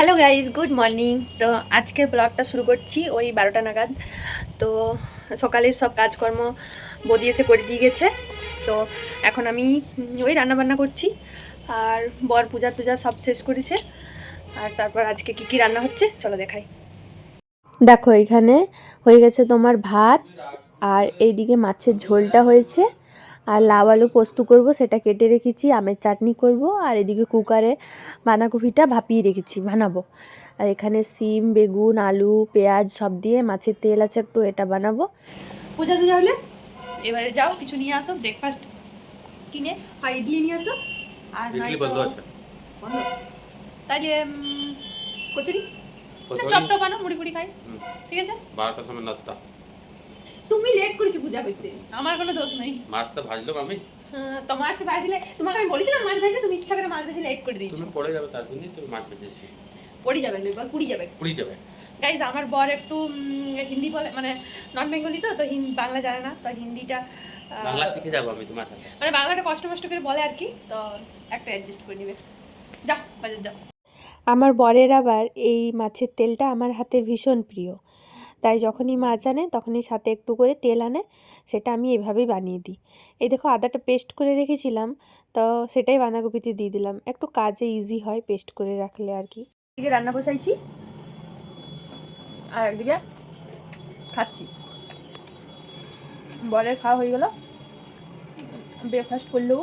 Hello guys good morning তো আজকের ব্লগটা শুরু করছি ওই বারোটা নাগাদ। তো সকালের সব কাজকর্ম বদি এসে করে দিয়ে গেছে। তো এখন আমি ওই রান্নাবান্না করছি। আর বর পূজা টুজা সব শেষ করেছে। আর তারপর আজকে কি কি রান্না হচ্ছে, চলো দেখাই। দেখো, এখানে হয়ে গেছে তোমার ভাত, আর এইদিকে মাছের ঝোলটা হয়েছে। আর লাউ আলু পোস্ত করব সেটা কেটে রেখেছি আমের চাটনি করব আর এদিকে কুকারে বাঁধাকপিটা ভাপিয়ে রেখেছি বানাবো। আর এখানে সিম বেগুন আলু পেঁয়াজ সব দিয়ে মাছের তেল আছে একটু এটা বানাবো। পূজা টুজা হলে এবারে যাও কিছু নিয়ে আসো ব্রেকফাস্ট কিনে হয় ইডলি নিয়ে আসো। আর বন্ধ আছে। বন্ধ। তাইলে কচুরি? না, কচুরি? চপ টপ মুড়ি ফুড়ি খাই। ঠিক আছে? বারোটার সময় নাস্তা। তুমি লেট করেছ পূজা করতে। আমার কোনো দোষ নেই। মাছটা ভাজলাম আমি। হ্যাঁ, তোমার সে ভাজলে তোমাকে আমি বলেছিলাম মাছ ভাজলে তুমি ইচ্ছা করে মাছ ভাজলে লেট করে দিয়েছ। তুমি পড়ে যাবে তার জন্যই তুমি মাছ ভেজেছি পড়ে যাবে এবার পুড়ি যাবে। পুড়ি যাবে। গাইজ আমার বর একটু হিন্দি বলে মানে নন বেঙ্গলি তো তো বাংলা জানে না তো হিন্দিটা বাংলা শিখে যাব আমি তোমার সাথে। মানে বাংলাটা কষ্ট কষ্ট করে বলে আর কি তো একটা অ্যাডজাস্ট করে নিবে। যা বাজার যাও আমার বরের আবার এই মাছের তেলটা আমার হাতে ভীষণ প্রিয়। তাই যখনই মাছ আনে তখনই সাথে একটু করে তেল আনে, সেটা আমি এভাবেই বানিয়ে দিই। এই দেখো আদাটা পেস্ট করে রেখেছিলাম, তো সেটাই বাঁধাকপিতে দিয়ে দিলাম। একটু কাজে ইজি হয় পেস্ট করে রাখলে আর কি। এদিকে রান্না বসাইছি, আর একদিকে খাচ্ছি। বরের খাওয়া হয়ে গেল। ব্রেকফাস্ট করলেও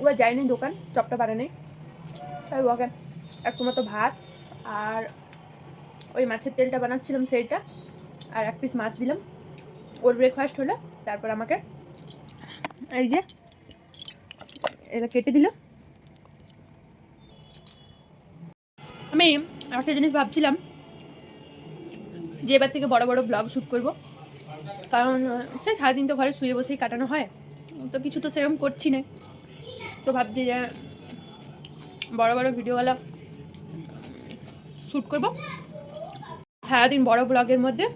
ও যায়নি দোকান, চপটা পারে নেই তাই ওকে একটু মতো ভাত আর ওই মাছের তেলটা বানাচ্ছিলাম সেইটা, আর এক পিস মাছ দিলাম। ওর ব্রেকফাস্ট হলো, তারপর আমাকে এই যে এটা কেটে দিল। আমি একটা জিনিস ভাবছিলাম যে এবার থেকে বড় বড় ব্লগ শ্যুট করব। কারণ, সে সারাদিন তো ঘরে শুয়ে বসেই কাটানো হয়, তো কিছু তো সেরকম করছি না। তো ভাবছি যে বড় বড় ভিডিওগুলো শ্যুট করব। সারাদিন বড় ব্লগের মধ্যে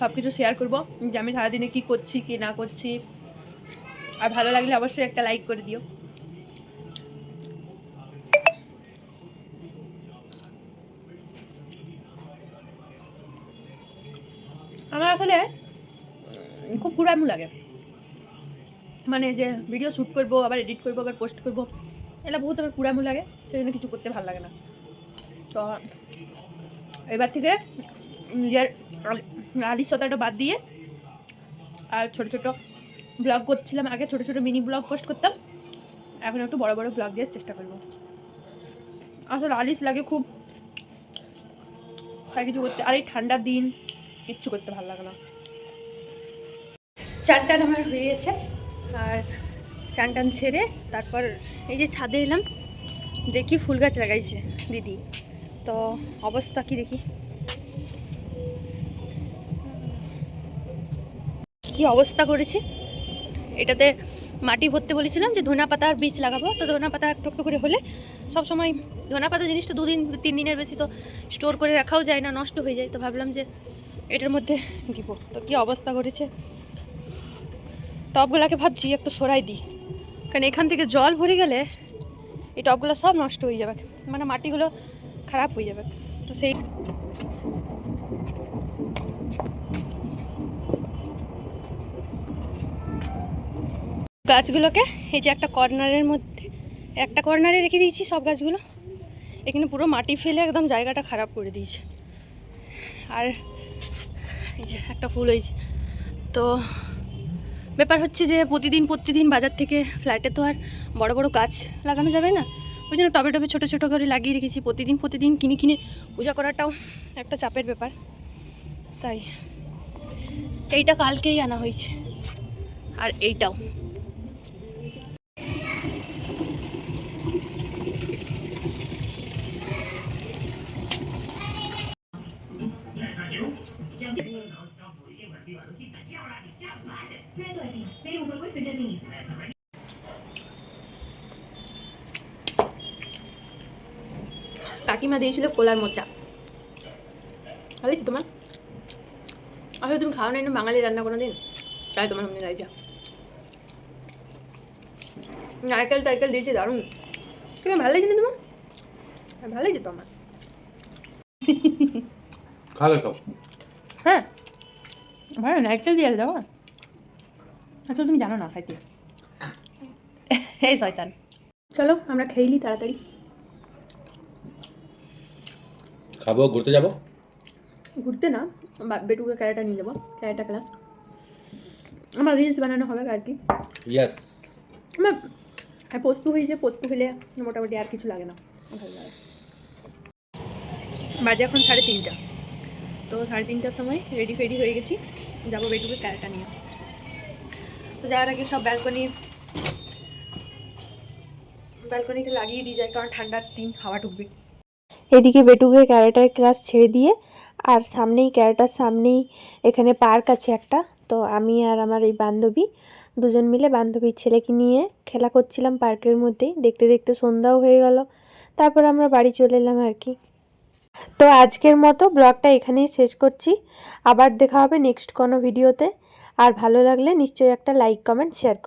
সব কিছু শেয়ার করব। যে আমি সারাদিনে কী করছি, কী না করছি। আর ভালো লাগলে অবশ্যই একটা লাইক করে দিও। আমার আসলে খুব কুড়ামু লাগে। মানে যে ভিডিও শ্যুট করব, আবার এডিট করব, আবার পোস্ট করব এটা বহুত আমার কুড়ামু লাগে সেই জন্য কিছু করতে ভালো লাগে না। তো, এবার থেকে নিজের আলিস্যতাটা বাদ দিয়ে, আর ছোটো ছোটো ব্লগ করছিলাম আগে, ছোটো ছোটো মিনি ব্লগ পোস্ট করতাম। এখন একটু বড় বড় ব্লগ দেওয়ার চেষ্টা করব। আসলে আলিস লাগে খুব। তাই কিছু করতে, আর এই ঠান্ডার দিন কিচ্ছু করতে ভালো লাগে না। চান টান আমার হয়ে গেছে, আর চান টান ছেড়ে তারপর এই যে ছাদে এলাম, দেখি ফুল গাছ লাগাইছে দিদি। তো অবস্থা কি দেখি? কি অবস্থা করেছে? এটাতে মাটি ভরতে বলেছিলাম যে ধনা পাতার বীজ লাগাবো। তো ধনা পাতা একটু করে হলে সব সময় ধনা পাতা জিনিসটা দুদিন, তিন দিনের বেশি তো স্টোর করে রাখাও যায় না, নষ্ট হয়ে যায়। তো ভাবলাম যে এটার মধ্যে দিব। তো কি অবস্থা করেছে? টবগুলোকে ভাবছি একটু সরাই দিই। কারণ এখান থেকে জল ভরে গেলে এই টবগুলো সব নষ্ট হয়ে যাবে। মানে মাটিগুলো খারাপ হয়ে যাবে। তো সেই গাছগুলোকে, এই যে একটা কর্নারের মধ্যে, একটা কর্নারে রেখে দিয়েছি সব গাছগুলো। এখানে পুরো মাটি ফেলে একদম জায়গাটা খারাপ করে দিয়েছে। আর এই যে একটা ফুল হয়েছে। তো ব্যাপার হচ্ছে যে প্রতিদিন প্রতিদিন বাজার থেকে ফ্ল্যাটে তো আর বড় বড় গাছ লাগানো যাবে না। ওই জন্য টবে টবে ছোটো ছোটো করে লাগিয়ে রেখেছি। প্রতিদিন প্রতিদিন কিনে কিনে পূজা করাটাও একটা চাপের ব্যাপার। তাই, এইটা কালকেই আনা হয়েছে। আর এইটাও। मैं तो ऐसी हूँ मेरे ऊपर कोई फिल्टर नहीं है কাকিমা দিয়েছিল কোলার মোচা ভালো কি তোমার আসলে তুমি খাও না না বাঙালি রান্না কোনো দিন তাই তোমার সামনে রাইজা নারকেল টারকেল দিয়েছে দারুণ তুমি ভালো লাগছে না তোমার হ্যাঁ ভালো লাগছে তোমার খাবে খাও হ্যাঁ ভালো নারকেল দিয়ে দাও আচ্ছা তুমি জানো না খাইতে। এই শয়তান। চলো আমরা খেয়ে নিই তাড়াতাড়ি। খাব ঘুরতে যাব? ঘুরতে না বা- বেটুকে ক্যারেটা নিয়ে যাব ক্যারেটা ক্লাস আমার রিলস বানানো হবে আর কি। ইয়েস আমার পোস্ত হয়েছে পোস্ত হলে মোটামুটি আর কিছু লাগে না। ভালো লাগে। বাজে এখন সাড়ে তিনটা। তো সাড়ে তিনটার সময় রেডি ফেডি হয়ে গেছি। যাব বেটুকে ক্যারেটা নিয়ে তো যাওয়ার আগে সব ব্যালকনি ব্যালকনিটা লাগিয়ে দিয়ে যায় কারণ ঠান্ডার দিন, হাওয়া ঢুকবে। এদিকে বেটুকে ক্যারাটার ক্লাস ছেড়ে দিয়ে, আর সামনেই, ক্যারাটার সামনেই এখানে পার্ক আছে একটা, তো আমি আর আমার এই বান্ধবী দুজন মিলে বান্ধবীর ছেলেকে নিয়ে খেলা করছিলাম পার্কের মধ্যেই, দেখতে দেখতে সন্ধ্যাও হয়ে গেল, তারপর আমরা বাড়ি চলে এলাম আর কি। তো আজকের মতো ব্লগটা এখানেই শেষ করছি, আবার দেখা হবে নেক্সট কোনো ভিডিওতে আর ভালো লাগলে নিশ্চয়ই একটা লাইক কমেন্ট শেয়ার করুন